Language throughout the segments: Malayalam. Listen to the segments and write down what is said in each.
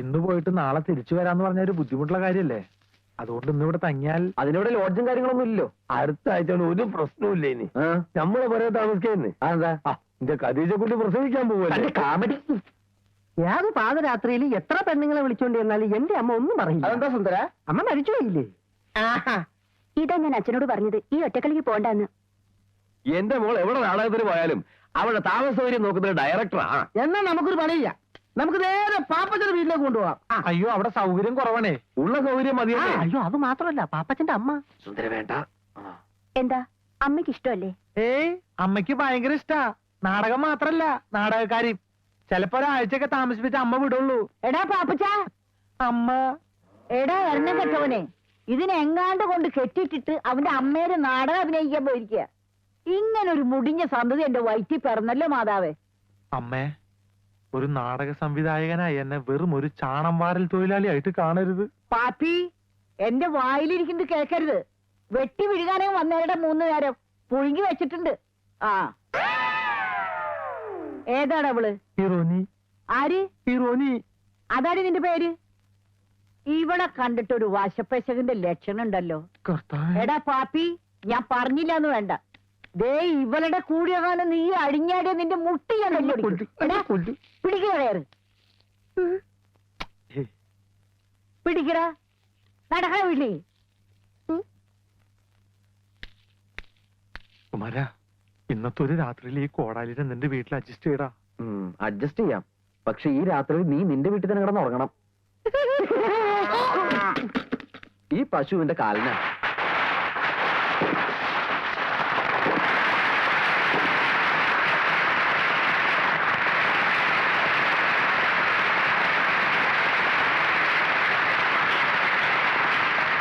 ഇന്ന് പോയിട്ട് നാളെ തിരിച്ചു വരാന്ന് പറഞ്ഞ ഒരു ബുദ്ധിമുട്ടുള്ള കാര്യല്ലേ? അതുകൊണ്ട് ഇന്ന് ഇവിടെ തങ്ങിയാൽ അതിനിവിടെ ലോഡ്ജും കാര്യങ്ങളൊന്നും ഇല്ലല്ലോ. അടുത്ത ആഴ്ച ഒരു പ്രശ്നമില്ല ഇനി. നമ്മളെ പറയാ താമസിക്കുന്നേ അതെന്താ എന്റെ കദീജ കുട്ടി പ്രസവിക്കാൻ പോവല്ലേ കാമഡി. ഏത് പാതരാത്രിയിൽ എത്ര പെണ്ണുങ്ങളെ വിളിച്ചോണ്ട് ചെന്നാലും എന്റെ അമ്മ ഒന്നും പറയില്ല. അതെന്താ സുന്ദര? അമ്മ മരിച്ചുപോയില്ലേ ഇതാ ഞാൻ അച്ഛനോട് പറഞ്ഞത്. ഈ ഒറ്റക്കളിക്ക് പോണ്ടെന്ന്. എന്റെ മോൾ എവിടെ നാടകത്തിന് പോയാലും അവളുടെ താമസ സൗകര്യം നോക്കുന്ന ഡയറക്ടറാ എന്നാ നമുക്കൊരു പണിയില്ല. നമുക്ക് നേരെ പാപ്പച്ചന്റെ വീട്ടിലേക്ക് കൊണ്ടുപോവാം അയ്യോ അവിടെ സൗകര്യം കുറവാണേ. ഉള്ള സൗകര്യം മതി മതിയല്ലേ? അയ്യോ അത് മാത്രമല്ല പാപ്പച്ചന്റെ അമ്മ. സുന്ദര വേണ്ട. എന്താ? അമ്മയ്ക്ക് ഇഷ്ടമല്ലേ? ഏയ് അമ്മയ്ക്ക് ഭയങ്കര ഇഷ്ടാ. നാടകം മാത്രല്ല നാടകക്കാരി. ചെലപ്പോ ഒരാഴ്ചയൊക്കെ താമസിപ്പിച്ച അമ്മ വിടുള്ളൂ. എടാ പാപ്പച്ച. അമ്മ. എടാ എണ്ണം കെട്ടവനെ. ഇതിനെങ്ങാണ്ട് കൊണ്ട് കെട്ടിട്ടിട്ട് അവന്റെ അമ്മേരെ നാടകം അഭിനയിക്കാൻ പോയിരിക്കുക. ഇങ്ങനൊരു മുടിഞ്ഞ സന്തതി എന്റെ വയറ്റിൽ പിറന്നല്ലോ മാതാവേ. അമ്മേ. ഒരു നാടക സംവിധായകനായി എന്നെ വെറും ഒരു ചാണം വാരൽ തൊഴിലാളിയായിട്ട് കാണരുത്. പാപ്പി എന്റെ വായിലിരിക്കുന്നത് കേൾക്കരുത്. വെട്ടി വിഴുകാനേ വന്നവരുടെ മൂന്ന് നേരം പുഴുങ്ങി വെച്ചിട്ടുണ്ട്. ആ. ഏതാണ് അവൾ? ഹിറോനി ആര്? ഹിറോനി അതാണ് നിന്റെ പേര്? ഇവളെ കണ്ടിട്ട് ഒരു വാശപ്പശകന്റെ ലക്ഷണം ഉണ്ടല്ലോ എടാ പാപ്പി ഞാൻ പറഞ്ഞില്ല എന്ന് വേണ്ട. ദേ ഇവളുടെ കൂടിയ കാലം നീ അടിഞ്ഞാടിയ നിന്റെ മുട്ടി ഞാൻ. പിടിക്കട കയറ്. പിടിക്കടാ. നടക്കണ വീട്ടിൽ കുമാര ഇന്നത്തെ ഒരു രാത്രിയിൽ ഈ കോടാലിനെ നിന്റെ വീട്ടിൽ അഡ്ജസ്റ്റ് ചെയ്യടാ. അഡ്ജസ്റ്റ് ചെയ്യാം. പക്ഷെ ഈ രാത്രി നീ നിന്റെ വീട്ടിൽ തന്നെ കിടന്ന് ഉറങ്ങണം. ഈ പശുവിന്റെ കാലിനാ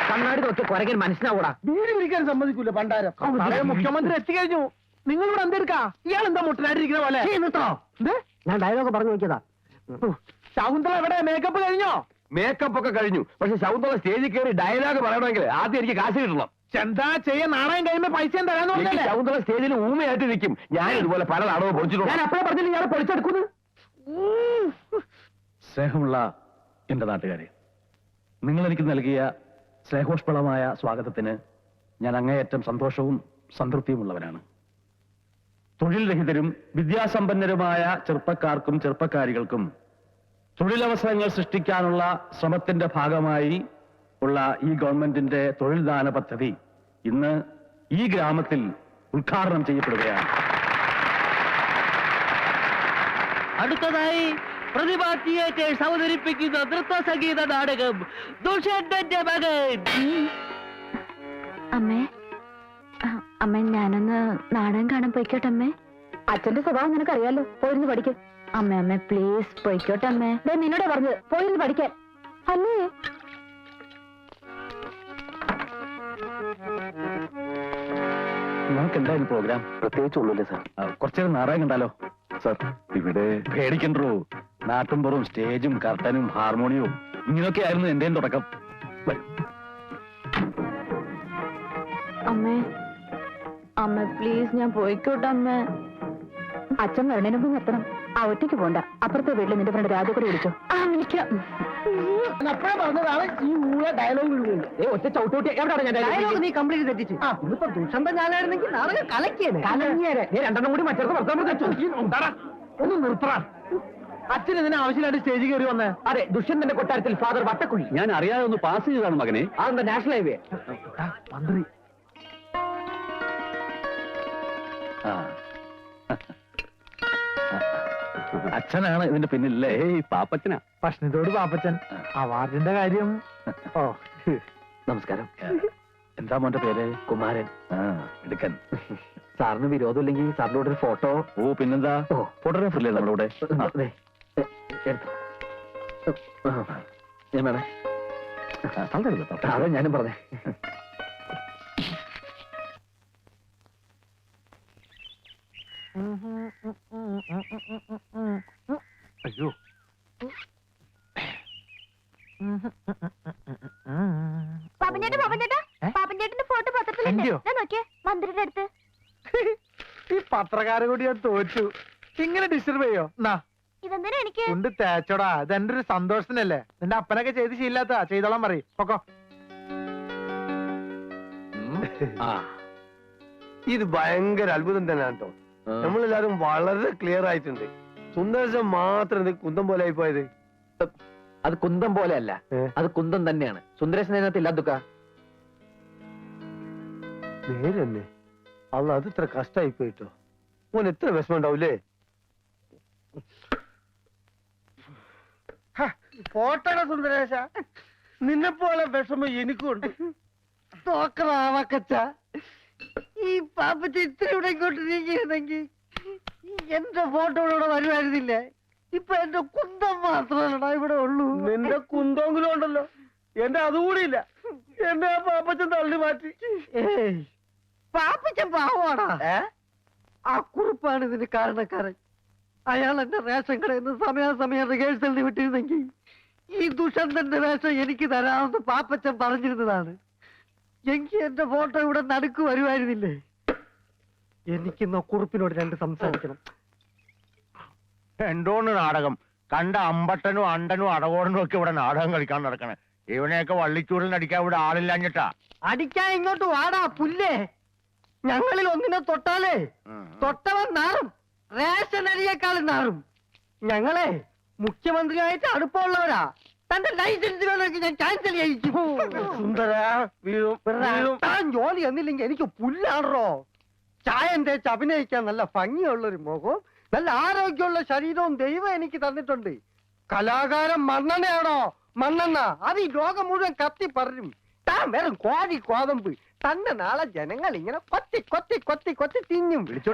കണ്ണാടി നോക്കി കുരകൻ മനസ്സിലാവൂടാ. വീട് പിടിക്കാൻ സമ്മതിക്കൂല പണ്ടാരം. മുഖ്യമന്ത്രി എത്തിക്കഴിഞ്ഞു നിങ്ങൾ ഇവിടെ എന്തെടുക്കാ? ഇയാൾ എന്താ മുട്ടനായിട്ടിരിക്കുന്ന പോലെ? ഞാൻ ഡയലോഗ് പറഞ്ഞു നോക്കിയതാ. ശകുന്തള എവിടെ? മേക്കപ്പ് കഴിഞ്ഞോ? മേക്കപ്പ് ഒക്കെ കഴിഞ്ഞു. പക്ഷെ ശകുന്തള സ്റ്റേജിൽ കയറി ഡയലോഗ് പറയണമെങ്കിൽ ആദ്യം എനിക്ക് കാശ് കിട്ടണം. എന്താ ചെയ്യാൻ നാണയം കഴിയുമ്പോ പൈസ തരാന്ന് എനിക്ക് ശകുന്തള സ്റ്റേജിൽ ഊമയായിട്ട് നിൽക്കും. ഞാൻ ഇതുപോലെ പല നാടകവും പൊളിച്ചിട്ടുണ്ട്. ഞാൻ അപ്പഴേ പറഞ്ഞില്ല ഇയാളെ പൊളിച്ചെടുക്കുന്നു? സ്നേഹമുള്ള എന്റെ നാട്ടുകാരെ നിങ്ങൾ എനിക്ക് നൽകിയ സ്നേഹോഷ്പളമായ സ്വാഗതത്തിന് ഞാൻ അങ്ങേയറ്റം സന്തോഷവും സംതൃപ്തിയുമുള്ളവനാണ്. തൊഴിൽ രഹിതരും വിദ്യാസമ്പന്നരുമായ ചെറുപ്പക്കാർക്കും ചെറുപ്പക്കാരികൾക്കും തൊഴിലവസരങ്ങൾ സൃഷ്ടിക്കാനുള്ള ശ്രമത്തിന്റെ ഭാഗമായി ഉള്ള ഈ ഗവൺമെന്റിന്റെ തൊഴിൽദാന പദ്ധതി ഇന്ന് ഈ ഗ്രാമത്തിൽ ഉദ്ഘാടനം ചെയ്യപ്പെടുകയാണ്. അടുത്തതായി പ്രതിഭ തിയേറ്റേഴ്സ് അവതരിപ്പിക്കുന്ന നൃത്ത സംഗീത നാടകം ദുഷ്യന്തന്റെ മകൻ. അമ്മേ അമ്മ ഞാനൊന്ന് നാടകം കാണാൻ പോയിക്കോട്ടെ അമ്മേ. അച്ഛന്റെ സ്വഭാവം നിനക്കറിയാലോ? പോയിരുന്നു പഠിക്കും. അമ്മ അമ്മ പ്ലീസ് പോയിക്കോട്ടെ അമ്മേ. ദേ നിന്നോട് പറഞ്ഞത് പോയിരുന്നു പഠിക്കാൻ അല്ലേ നമുക്ക് എന്തായാലും പ്രോഗ്രാം പ്രത്യേകിച്ച് ഒന്നുമില്ല സാർ കുറച്ചേരം നാടകം കണ്ടാലോ? സാർ ഇവിടെ പേടിക്കണ്ടോ? നാട്ടുംപുറവും സ്റ്റേജും കർട്ടനും ഹാർമോണിയവും ഇങ്ങനെയൊക്കെ ആയിരുന്നു എന്റെയും തുടക്കം. അമ്മേ അമ്മ പ്ലീസ് ഞാൻ പോയിക്കോട്ടെ അമ്മ അച്ഛൻ വരണേന് മുമ്പ് എത്തണം ആ ഒറ്റയ്ക്ക് പോണ്ട അപ്പുറത്തെ വീട്ടിൽ നിന്റെ ഫ്രണ്ട് രാജ കൂടി വിളിച്ചോ ആ വിളിക്കാം അപ്പഴേ പറഞ്ഞതാണ് ഈ ഊള ഡയലോഗ് ഒറ്റ ചവിട്ടോട്ടി എവിടെയാണ് ഞാൻ ഡയലോഗ് നീ കംപ്ലീറ്റ് തെറ്റിച്ച് ഇന്നിപ്പോ ദുഷന്തം ഞാനായിരുന്നെങ്കിൽ നാളെ കലക്കിയത് രണ്ടെണ്ണം കൂടി വർത്തമാനം ഒന്ന് നിർത്തറ അച്ഛൻ ഇതിന് ആവശ്യമായിട്ട് സ്റ്റേജ് കയറി വന്നേ? അതെ ദുഷ്യന്തന്റെ കൊട്ടാരത്തിൽ ഫാദർ വട്ടക്കുഴി. ഞാൻ അറിയാതെ ഒന്ന് പാസ് ചെയ്താണ് മകനെ. അതെന്താ നാഷണൽ ഹൈവേ? മന്ത്രി. ആ. അച്ഛനാണ് ഇതിന്റെ പിന്നില്ലേ ഏയ് പാപ്പച്ചനാ. ഭക്ഷണത്തോട് പാപ്പച്ചൻ. അവാർഡിന്റെ കാര്യം. ഓ. നമസ്കാരം. എന്താ മോന്റെ പേര്? കുമാരൻ. ആ എടുക്കൻ സാറിന് വിരോധമില്ലെങ്കിൽ സാറിനോട് ഒരു ഫോട്ടോ. ഓ പിന്നെന്താ. ഫോട്ടോഗ്രാഫർ അല്ലേ നമ്മുടെ കൂടെ ഞാൻ വേണേ. കേട്ടോ. ഞാനും പറഞ്ഞേ. അയ്യോ. പാപ്പഞ്ചേട്ടൻ പാപ്പഞ്ചേട്ടാ? പാപ്പഞ്ചേട്ടന്റെ ഫോട്ടോ പത്രത്തിലുണ്ട് എന്റെയോ? നോക്കിയേ മന്ത്രിയുടെ അടുത്ത്. ഈ പത്രക്കാരെ കൂടി ഞാൻ തോറ്റു. ഇങ്ങനെ ഡിസ്റ്റർബ് ചെയ്യോ? എന്നാ ഇതെന്തിനാ എനിക്ക്? പൊയ്ക്കേ തേച്ചോടാ. ഇത് എന്റെ ഒരു സന്തോഷത്തിനല്ലേ? നിന്റെ അപ്പനൊക്കെ ചെയ്ത് ശീലാത്ത. ചെയ്തോളാൻ പറയും. പൊക്കോ. ആ. ഇത് ഭയങ്കര അത്ഭുതം തന്നെയാണ് കേട്ടോ. നമ്മളെല്ലാരും വളരെ ക്ലിയർ ആയിട്ടുണ്ട്. സുന്ദരശം മാത്രം ഇത് കുന്തം പോലെ ആയി പോയത് അത് കുന്തം പോലെ അല്ല ഏ? അത് കുന്തം തന്നെയാണ്. സുന്ദരേശൻ അതിനകത്ത് ഇല്ല ദുഃഖ. നേരെ തന്നെ അള്ള അത് ഇത്ര കഷ്ടായി പോയിട്ടോ ഓൻ എത്ര വിഷമം ഉണ്ടാവൂലേ? പോട്ടട സുന്ദരേശ. നിന്നെ പോലെ വിഷമം എനിക്കുണ്ട്. തോക്കറാവക്കച്ച ഈ പാപ്പച്ച ഇവിടെ ഇങ്ങോട്ട് നീങ്ങിയിരുന്നെങ്കിൽ എന്റെ ഫോട്ടോ ഇവിടെ വരുമായിരുന്നില്ലേ? ഇപ്പൊ എന്റെ കുന്തം മാത്രമല്ലടാ ഇവിടെ ഉള്ളൂ. നിന്റെ കുന്തെങ്കിലും ഉണ്ടല്ലോ. എന്റെ അതുകൂടി ഇല്ല. എന്റെ ആ പാപ്പച്ചൻ തള്ളി മാറ്റി. പാപ്പച്ചൻ പാവാടാ ആ കുറിപ്പാണ് ഇതിന് കാരണക്കാരൻ. അയാൾ എന്റെ റേഷൻ കടയിൽ നിന്ന് സമയാസമയം റിഹേഴ്സലിന് വിട്ടിരുന്നെങ്കിൽ ഈ ദുഷന്തന്റെ വേഷം എനിക്ക് തരാമെന്ന് പാപ്പച്ചൻ പറഞ്ഞിരുന്നതാണ്. എനിക്ക് എന്റെ ഫോട്ടോ ഇവിടെ നടുക്ക് വരുമായിരുന്നില്ലേ? എനിക്കിന്ന് കുറുപ്പിനോട് രണ്ട് സംസാരിക്കണം. എന്തോന്ന് നാടകം? കണ്ട അമ്പട്ടനും അണ്ടനും അടകോടനും ഒക്കെ ഇവിടെ നാടകം കളിക്കാൻ നടക്കണേ. ഇവനെയൊക്കെ വള്ളിച്ചൂടിൽ അടിക്കാൻ ഇവിടെ ആളില്ലാഞ്ഞിട്ടാ. അടിക്കാൻ ഇങ്ങോട്ട് വാടാ പുല്ലേ. ഞങ്ങളിൽ ഒന്നിനെ തൊട്ടാലേ. തൊട്ടവൻ നാറും. റേഷൻ അരിയേക്കാളും നാറും. ഞങ്ങളെ മുഖ്യമന്ത്രിയായിട്ട് അടുപ്പമുള്ളവരാ. തന്റെ ലൈസൻസ് വേണമെങ്കിൽ ഞാൻ ക്യാൻസൽ ചെയ്യിക്കും സുന്ദര വീഴും വീഴും. താൻ ജോലി എന്നില്ലെങ്കിൽ എനിക്ക് പുല്ലാണോ ചായം തേച്ച് അഭിനയിക്കാൻ നല്ല ഭംഗിയുള്ള ഒരു മുഖവും നല്ല ആരോഗ്യമുള്ള ശരീരവും ദൈവം എനിക്ക് തന്നിട്ടുണ്ട്. കലാകാരൻ മണ്ണെണ്ണയാണോ? മണ്ണെണ്ണ. അത് ഈ ലോകം മുഴുവൻ കത്തി പറയും താൻ വെറും കോഴി കോതമ്പ് തന്നെ നാളെ ജനങ്ങൾ ഇങ്ങനെ കൊത്തി കൊത്തി കൊത്തി കൊത്തി തിന്നും. വിളിച്ചോ.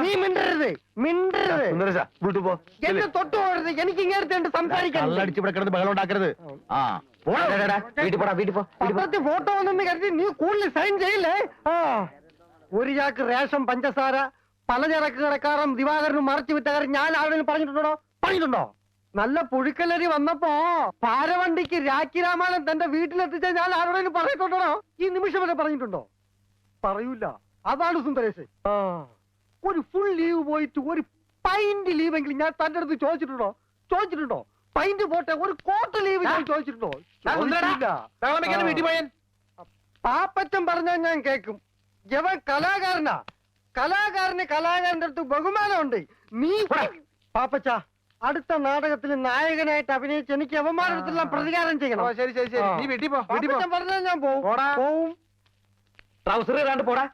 നീ മിണ്ടരുത് മിണ്ടരുത്. എന്നെ തൊട്ടു പോകരുത്. എനിക്ക് ഇങ്ങനത്തെ സംസാരിക്കാൻ പോ വീട്ടിൽ പത്രത്തിൽ ഫോട്ടോ വന്നെന്ന് കരുതി നീ കൂടുതൽ സൈൻ ചെയ്യില്ലേ? ആ. ഒരു ചാക്ക് റേഷൻ പഞ്ചസാര പലചരക്ക് കടക്കാരൻ ദിവാകരനും മറച്ചു വിറ്റ കാര്യം ഞാൻ ആരോടും പറഞ്ഞിട്ടുണ്ടോ? പറഞ്ഞിട്ടുണ്ടോ? നല്ല പുഴുക്കലരി വന്നപ്പോ പാരവണ്ടിക്ക് രാഖി രാമായണൻ തന്റെ വീട്ടിലെത്തിച്ച ഞാൻ ആരോടെങ്കിലും പറഞ്ഞിട്ടുണ്ടോ ഈ നിമിഷം വരെ പറഞ്ഞിട്ടുണ്ടോ? പറയൂല. അതാണ് സുന്ദരേശ്. ആ. ഒരു ഫുൾ ലീവ് പോയിട്ട് ഒരു പൈന്റ് ലീവെങ്കിലും ഞാൻ തന്റെ അടുത്ത് ചോദിച്ചിട്ടുണ്ടോ? ചോദിച്ചിട്ടുണ്ടോ? പൈന്റ് പോട്ടെ ഒരു കോട്ട ലീവ് ഞാൻ ചോദിച്ചിട്ടുണ്ടോ? പാപ്പറ്റം പാപ്പച്ചൻ പറഞ്ഞാൽ ഞാൻ കേക്കും. ജവൻ കലാകാരനാ. കലാകാരന് കലാകാരന്റെ അടുത്ത് ബഹുമാനമുണ്ട്. നീ പാപ്പച്ച അടുത്ത നാടകത്തിൽ നായകനായിട്ട് അഭിനയിച്ച് എനിക്ക് അവന്മാരുടെ അടുത്തെല്ലാം പ്രതികാരം ചെയ്യണം. ശരി ശരി ശരി. നീ വീട്ടിൽ പോ വീട്ടിൽ പോ. പറഞ്ഞു പറഞ്ഞാൽ ഞാൻ പോവും. പോടാ. പോവും. ട്രൗസർ ഇടാണ്ട് പോടാ.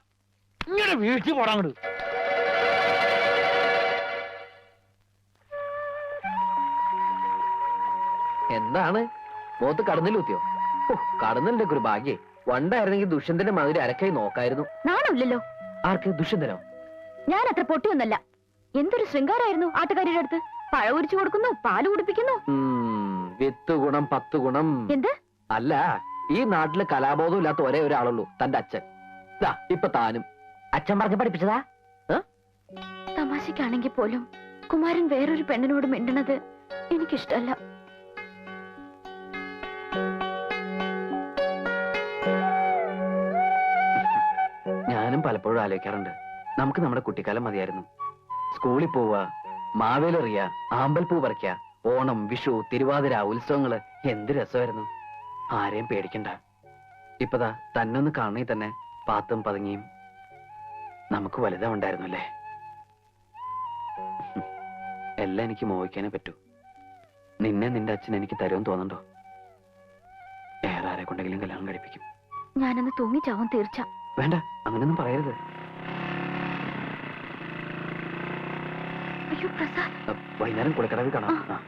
ഇങ്ങനെ വീട്ടിൽ പോടാ അങ്ങോട്ട് എന്താണ്? മുഖത്ത് കടന്നിലൂത്തിയോ ഓ കടന്നിന്റെ ഒരു ഭാഗ്യേ. വണ്ടായിരുന്നെങ്കിൽ ദുഷ്യന്തന്റെ മാതിരി അരക്കായി നോക്കായിരുന്നു. നാണമില്ലല്ലോ. ആർക്ക്? ദുഷ്യന്തനോ? ഞാൻ അത്ര പൊട്ടിയൊന്നല്ല. എന്തൊരു ശൃംഗാരായിരുന്നു ആട്ടുകാരിയുടെ അടുത്ത്? പഴ ഉരിച്ചു കൊടുക്കുന്നു പാൽ കുടിപ്പിക്കുന്നു. വിത്ത് ഗുണം പത്ത് ഗുണം. എന്ത്? അല്ല ഈ നാട്ടിൽ കലാബോധം ഇല്ലാത്ത ഒരേ ഒരാളുള്ളൂ തന്റെ അച്ഛൻ. ദാ ഇപ്പൊ താനും. അച്ഛൻ പറഞ്ഞ് പഠിപ്പിച്ചതാ? തമാശക്കാണെങ്കിൽ പോലും കുമാരൻ വേറൊരു പെണ്ണിനോട് മിണ്ടണത് എനിക്കിഷ്ടല്ല. ഞാനും പലപ്പോഴും ആലോചിക്കാറുണ്ട്. നമുക്ക് നമ്മുടെ കുട്ടിക്കാലം മതിയായിരുന്നു. സ്കൂളിൽ പോവുക മാവേലെറിയ ആമ്പൽപ്പൂ പറിക്ക ഓണം വിഷു തിരുവാതിര ഉത്സവങ്ങൾ എന്ത് രസമായിരുന്നു. ആരെയും പേടിക്കണ്ട. ഇപ്പതാ തന്നൊന്ന് കാണണേ തന്നെ പാത്തും പതുങ്ങിയും. നമുക്ക് വലുതാ അല്ലേ എല്ലാം എനിക്ക് മോഹിക്കാനേ പറ്റൂ. നിന്നെ നിന്റെ അച്ഛൻ എനിക്ക് തരുമെന്ന് തോന്നണ്ടോ? വേറെ ആരെ കൊണ്ടെങ്കിലും കല്യാണം കഴിപ്പിക്കും. ഞാനന്ന് തൂങ്ങിച്ചാവും തീർച്ച. വേണ്ട അങ്ങനെയൊന്നും പറയരുത്. അയ്യോ പ്രസാദ്. വൈകുന്നേരം കുളിക്കടവിൽ കാണാം.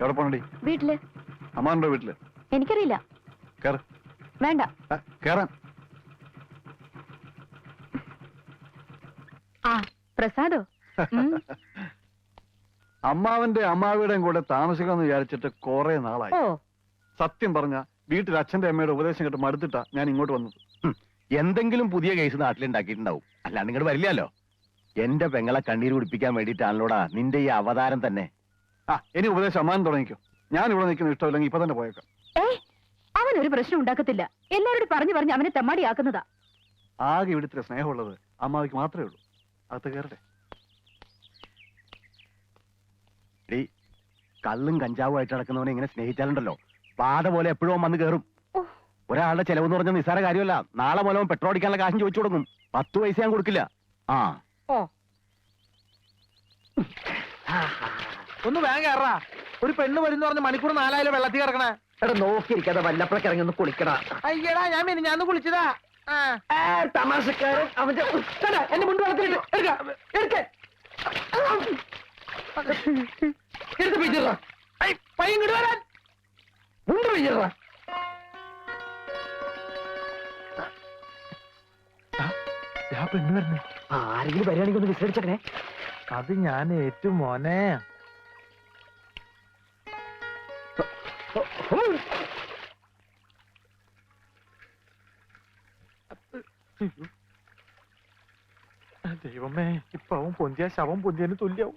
എവിടെ പോണടി? വീട്ടിൽ. അമ്മാനുണ്ടോ വീട്ടിൽ. എനിക്കറിയില്ല. കേറ്. വേണ്ട. കേറാൻ. ആ പ്രസാദോ? അമ്മാവന്റെ അമ്മാവിയുടെയും കൂടെ താമസിക്കാന്ന് വിചാരിച്ചിട്ട് കൊറേ നാളായി. സത്യം പറഞ്ഞ വീട്ടിൽ അച്ഛന്റെ അമ്മയുടെ ഉപദേശം കേട്ട് മടുത്തിട്ടാ ഞാൻ ഇങ്ങോട്ട് വന്നത്. എന്തെങ്കിലും പുതിയ കേസ് നാട്ടിലുണ്ടാക്കിയിട്ടുണ്ടാവും. അല്ല ഇങ്ങോട്ട് വരില്ലല്ലോ. എന്റെ പെങ്ങളെ കണ്ണീര് കുടിപ്പിക്കാൻ വേണ്ടിയിട്ടാണല്ലോടാ നിന്റെ ഈ അവതാരം തന്നെ. ആ ഇനി ഉപദേശം അമ്മാൻ തുടങ്ങിക്കോ. ഞാൻ ഇവിടെ നിൽക്കുന്ന ഇഷ്ടമില്ലെങ്കിൽ ഇപ്പൊ തന്നെ പോയേക്കാം. ഏ അവൻ ഒരു പ്രശ്നം ഉണ്ടാക്കത്തില്ല. എല്ലാവരോടും പറഞ്ഞു പറഞ്ഞു അവനെ തെമ്മാടിയാക്കുന്നതാ. ആകെ ഇവിടുത്തെ സ്നേഹമുള്ളത് അമ്മാവിക്ക് മാത്രമേ ഉള്ളൂ. അകത്ത് കയറട്ടെ. എടീ കള്ളും കഞ്ചാവും ആയിട്ട് നടക്കുന്നവനെ ഇങ്ങനെ സ്നേഹിച്ചാലുണ്ടല്ലോ. പാത പോലെ എപ്പോഴും വന്ന് കയറും ഒരാളുടെ ചെലവെന്ന് പറഞ്ഞ നിസ്സാര കാര്യമല്ല. നാളെ മൂലം പെട്രോൾ അടിക്കാനുള്ള കാശും ചോദിച്ചു കൊടുക്കും പത്ത് പൈസ ഞാൻ കൊടുക്കില്ല. ആ. ഒന്ന് വേഗം കയറാ ഒരു പെണ്ണ് വരുന്ന പറഞ്ഞ മണിക്കൂർ നാലായാലും വെള്ളത്തിൽ കിടക്കണേ. എടാ നോക്കിയിരിക്കാതെ വല്ലപ്പോഴൊക്കെ ഇറങ്ങി ഒന്ന് കുളിക്കടാ. അയ്യടാ ഞാൻ മിനി ഞാൻ കുളിച്ചതാ. തമാശക്കാരൻ അവന്റെ എന്റെ മുണ്ട് വളർത്തിട്ട് എടുക്ക എടുത്ത് പിടിച്ചിട പയ്യൻ പിടിച്ചിട പെണ്ണ് വരുന്നേ. ആരെങ്കിലും വരികയാണെങ്കിൽ ഒന്ന് അത് ഞാൻ ഏറ്റു മോനെ. ദൈവമേ ഇപ്പൊ അവൻ പൊന്തിയ ശവം പൊന്തിയതിന് തുല്യാവും.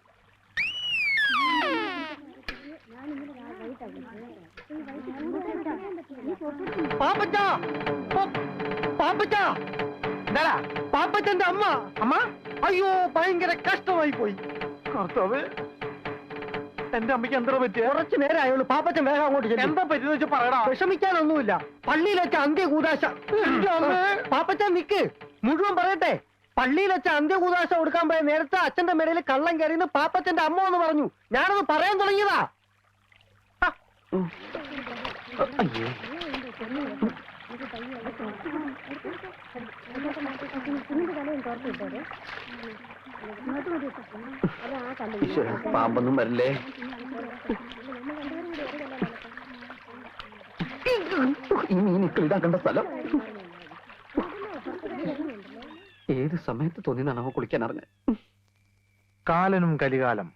പാപ്പച്ച പാപ്പച്ച എന്താടാ പാപ്പച്ചന്റെ അമ്മ. അമ്മ? അയ്യോ ഭയങ്കര കഷ്ടമായി പോയി. കർത്താവ് എന്റെ അമ്മയ്ക്ക് എന്താ പറ്റിയ? കുറച്ച് നേരം ആയുള്ളൂ പാപ്പച്ചൻ വേഗം അങ്ങോട്ട് എന്താ പറ്റിയെന്ന് വെച്ചാൽ പറയടാ. വിഷമിക്കാനൊന്നുമില്ല. പള്ളിയിൽ വെച്ച അന്ത്യകൂതാശ പാപ്പച്ചൻ നിക്ക്. മുഴുവൻ പറയട്ടെ. പള്ളിയിൽ വെച്ച അന്ത്യകൂതാശ കൊടുക്കാൻ പോയ നേരത്തെ അച്ഛന്റെ മേടയിൽ കള്ളം കയറിയെന്ന് പാപ്പച്ചന്റെ അമ്മ എന്ന് പറഞ്ഞു. ഞാനത് പറയാൻ തുടങ്ങിയതാ. ഈശ്വരാ, പാമ്പൊന്നും വരില്ലേ? ഈ മീൻ ഇടാൻ കണ്ട സ്ഥലം? ഏത് സമയത്ത് തോന്നി അവ കുളിക്കാൻ അറിഞ്ഞത്? കാലനും കലികാലം.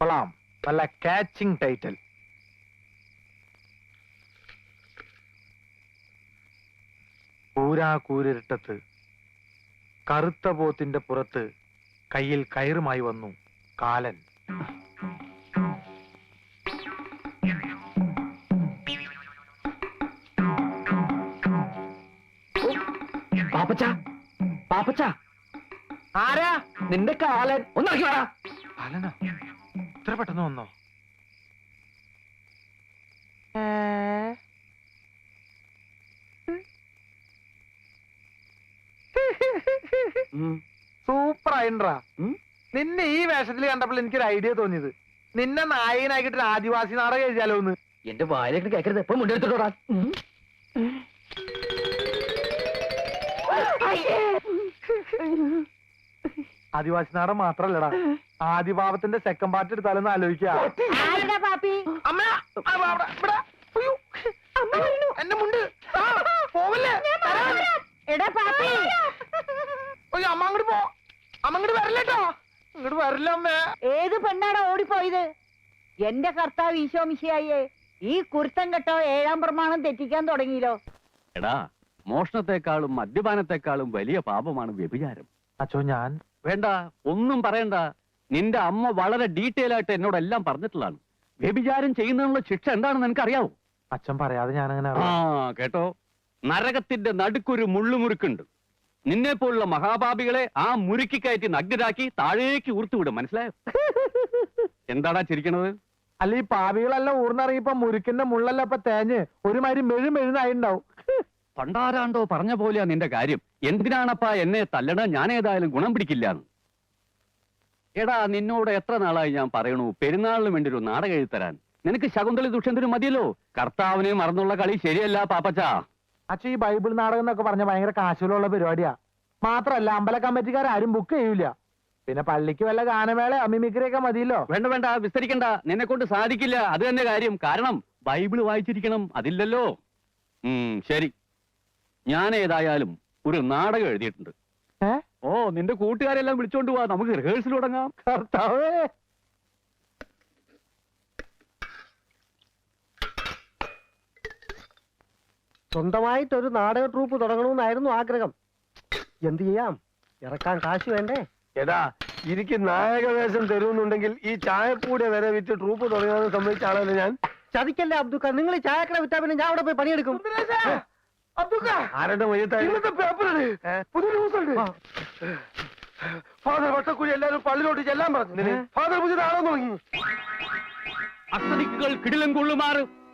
കൊള്ളാം നല്ല കാച്ചിങ് ടൈറ്റൽ കൂരാ കൂരിരുട്ടത്ത് കറുത്ത പോത്തിന്റെ പുറത്ത് കയ്യിൽ കയറുമായി വന്നു കാലൻ. പാപ്പച്ച പാപ്പച്ച. ആരാ? നിന്റെ കാലൻ. ഒന്നിറക്കി വരാ കാലനോ? ഇത്ര പെട്ടെന്ന് വന്നോ? സൂപ്പർ ആയിട്ടാ നിന്നെ ഈ വേഷത്തിൽ കണ്ടപ്പോൾ എനിക്കൊരു ഐഡിയ തോന്നിയത്. നിന്നെ നായകനാക്കിട്ട് ഒരു ആദിവാസി നാടകം എഴുതിയാലോ എന്ന്. എന്റെ വായിലേക്ക് കേക്കരുത്. എപ്പോഴും മുണ്ടെടുത്തോടാ ആദിവാസി നാടൻ മാത്രല്ലടാ. ആദിഭാവത്തിന്റെ സെക്കൻഡ് പാർട്ട് എടുത്താലൊന്ന് ആലോചിക്കുക എന്റെ മുണ്ട്. ആ, പോവല്ലേ. എടാ പാപ്പി. അയ്യോ അമ്മ അങ്ങോട്ട് പോ. അമ്മ അങ്ങോട്ട് വരല്ലേട്ടോ ഇങ്ങോട്ട് വരില്ല അമ്മേ. ഏത് പെണ്ണാടാ ഓടിപ്പോയത്? എന്റെ കർത്താവ് ഈശോ മിശിയായേ ഈ കുരുത്തം കെട്ടോ ഏഴാം പ്രമാണം തെറ്റിക്കാൻ തുടങ്ങിയല്ലോ. എടാ മോഷണത്തെക്കാളും മദ്യപാനത്തെക്കാളും വലിയ പാപമാണ് വ്യഭിചാരം. അച്ഛോ ഞാൻ? വേണ്ട ഒന്നും പറയണ്ട. നിന്റെ അമ്മ വളരെ ഡീറ്റെയിൽ ആയിട്ട് എന്നോട് എല്ലാം പറഞ്ഞിട്ടുള്ളതാണ്. വ്യഭിചാരം ചെയ്യുന്നതിനുള്ള ശിക്ഷ എന്താണെന്ന് നിനക്കറിയാവോ? അച്ഛൻ പറയാതെ ഞാൻ അങ്ങനെ ആ കേട്ടോ. നരകത്തിന്റെ നടുക്കൊരു മുള്ളുമുറുക്കുണ്ട്. നിന്നെ പോലുള്ള മഹാപാപികളെ ആ മുറുക്കി കയറ്റി നഗ്നരാക്കി താഴേക്ക് ഊർത്തുവിടും മനസ്സിലായോ? എന്താടാ ചിരിക്കണത്? അല്ല ഈ പാപികളെല്ലാം ഊർന്നിറങ്ങിയപ്പോ മുരുക്കിന്റെ മുള്ളല്ല ഇപ്പൊ തേഞ്ഞ് ഒരുമാതിരി മെഴു മെഴുന്നായിണ്ടാവും. പണ്ടാരാണ്ടോ പറഞ്ഞ പോലെയാ നിന്റെ കാര്യം. എന്തിനാണപ്പാ എന്നെ തല്ലണ? ഞാൻ ഏതായാലും ഗുണം പിടിക്കില്ല എടാ നിന്നോട് എത്ര നാളായി ഞാൻ പറയണു? പെരുന്നാളിന് വേണ്ടി ഒരു നാടകം എഴുതരാൻ നിനക്ക് ശകുന്തളി ദുഷ്യന്തരും മതിയല്ലോ. കർത്താവിനെ മറന്നുള്ള കളി ശരിയല്ല പാപ്പച്ചാ. അച്ഛൻ ഈ ബൈബിൾ നാടകം എന്നൊക്കെ പറഞ്ഞ ഭയങ്കര കാശുകളുള്ള പരിപാടിയാ. മാത്രല്ല അമ്പല കമ്മിറ്റിക്കാരും ബുക്ക് ചെയ്യൂല. പിന്നെ പള്ളിക്ക് വല്ല ഗാനമേള അമിമിക്രിയൊക്കെ മതിയല്ലോ. വേണ്ട വേണ്ട വിസ്തരിക്കണ്ട. നിന്നെ കൊണ്ട് സാധിക്കില്ല. അത് തന്നെ കാര്യം. കാരണം ബൈബിൾ വായിച്ചിരിക്കണം. അതില്ലല്ലോ. ഉം ശരി. ഞാൻ ഏതായാലും ഒരു നാടകം എഴുതിയിട്ടുണ്ട്. ഓ നിന്റെ കൂട്ടുകാരെല്ലാം വിളിച്ചോണ്ട് പോവാ നമുക്ക് റിഹേഴ്സൽ തുടങ്ങാം. കർത്താവേ! സ്വന്തമായിട്ടൊരു നാടക ട്രൂപ്പ് തുടങ്ങണമെന്നായിരുന്നു ആഗ്രഹം. എന്ത് ചെയ്യാം? ഇറക്കാൻ കാശ് വേണ്ടേ? എടാ എനിക്ക് നായക വേഷം തരുമെന്നുണ്ടെങ്കിൽ ഈ ചായപ്പൂടെ വരെ വിറ്റ് ട്രൂപ്പ് തുടങ്ങാമെന്ന് സംബന്ധിച്ചാണല്ലോ ആളല്ലേ ഞാൻ? ചതിക്കല്ലേ അബ്ദുക്ക? നിങ്ങൾ ഈ ചായക്കട വിറ്റാ പിന്നെ ഞാൻ അവിടെ പോയി പണിയെടുക്കും. ആരുടെ പേപ്പറാണ് പുതിയ ന്യൂസ് ഉണ്ട് ഫാദർ വട്ടക്കുഴി എല്ലാവരും പള്ളിയിലോട്ട് ചെല്ലാൻ പറഞ്ഞു. ഫാദർ പുതിയ ആളെ തുടങ്ങി. അസ്തദിക്കുകൾ കിടിലം കൊള്ളുമാറ്.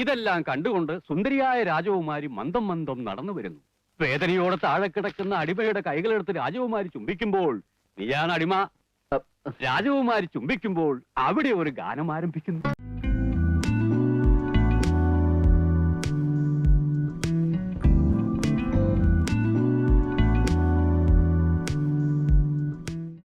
ഇതെല്ലാം കണ്ടുകൊണ്ട് സുന്ദരിയായ രാജകുമാരി മന്ദം മന്ദം നടന്നു വരുന്നു. വേദനയോടെ താഴെ കിടക്കുന്ന അടിമയുടെ കൈകളെടുത്ത് രാജകുമാരി ചുംബിക്കുമ്പോൾ നീയാണ് അടിമ രാജകുമാരി ചുംബിക്കുമ്പോൾ അവിടെ ഒരു ഗാനം ആരംഭിക്കുന്നു.